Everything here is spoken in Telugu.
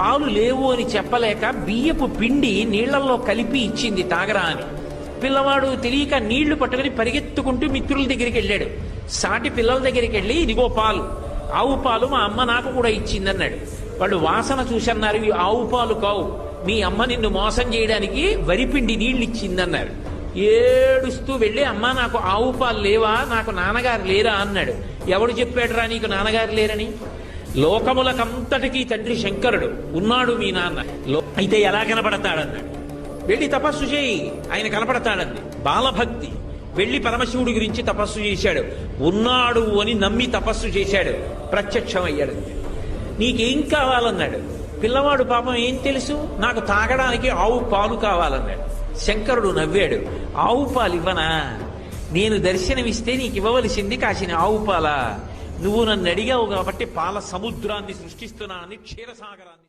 పాలు లేవు అని చెప్పలేక బియ్యపు పిండి నీళ్ళలో కలిపి ఇచ్చింది తాగరా అని పిల్లవాడు తెలియక నీళ్ళు పట్టుకుని పరిగెత్తుకుంటూ మిత్రుల దగ్గరికి వెళ్ళాడు. సాటి పిల్లల దగ్గరికి వెళ్ళి ఇదిగో పాలు. ఆవు పాలు మా అమ్మ నాకు కూడా ఇచ్చిందన్నాడు. వాళ్ళు వాసన చూసన్నారు ఇవి ఆవు పాలు కావు. మీ అమ్మ నిన్ను మోసం చేయడానికి వరిపిండి నీళ్ళు ఇచ్చిందన్నారు. ఏడుస్తూ వెళ్ళి అమ్మ నాకు ఆవు పాలు లేవా? నాకు నాన్నగారు లేరా? అన్నాడు. ఎవడు చెప్పాడురా నీకు నాన్నగారు లేరని? లోకములకంతటికీ తండ్రి శంకరుడు. ఉన్నాడు మీ నాన్న. లో- అయితే ఎలా కనపడతాడన్నాడు? వెళ్ళి తపస్సు చేయి. ఆయన కనపడతాడంది. బాలభక్తి. వెళ్ళి పరమశివుడి గురించి తపస్సు చేశాడు. ఉన్నాడు అని నమ్మి తపస్సు చేశాడు. ప్రత్యక్షమయ్యాడు నీకేం కావాలన్నాడు? పిల్లవాడు పాపం ఏం తెలుసు? నాకు తాగడానికి ఆవు పాలు కావాలన్నాడు. శంకరుడు నవ్వాడు. ఆవు పాలు ఇవ్వనా నేను దర్శనమిస్తే నీకు ఇవ్వవలసింది కాసిన ఆవు పాలా? నువ్వు నన్ను అడిగావు కాబట్టి పాల సముద్రాన్ని సృష్టిస్తున్నానని క్షీరసాగరాన్ని